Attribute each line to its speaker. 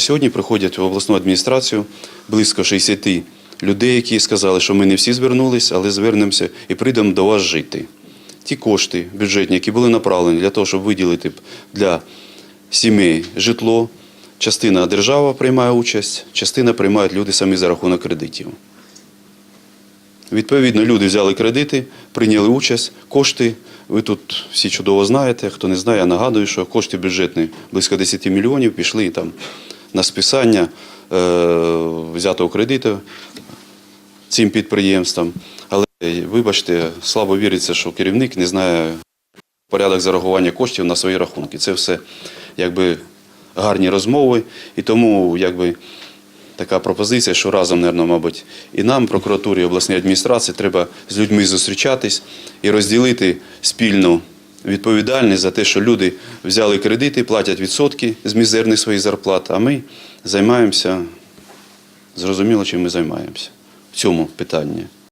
Speaker 1: Сьогодні приходять в обласну адміністрацію близько 60 людей, які сказали, що ми не всі звернулись, але звернемося і прийдемо до вас жити. Ті кошти бюджетні, які були направлені для того, щоб виділити для сімей житло, частина держава приймає участь, частина приймають люди самі за рахунок кредитів. Відповідно, люди взяли кредити, прийняли участь, кошти. Ви тут всі чудово знаєте. Хто не знає, я нагадую, що кошти бюджетні близько 10 мільйонів пішли там на списання е, взятого кредиту цим підприємствам. Але вибачте, слабо віриться, що керівник не знає порядок зарахування коштів на свої рахунки. Це все якби гарні розмови, і тому якби. Така пропозиція, що разом, мабуть, мабуть, і нам, прокуратурі, обласній адміністрації, треба з людьми зустрічатись і розділити спільну відповідальність за те, що люди взяли кредити, платять відсотки з мізерних своїх зарплат, а ми займаємося, зрозуміло, чим ми займаємося в цьому питанні.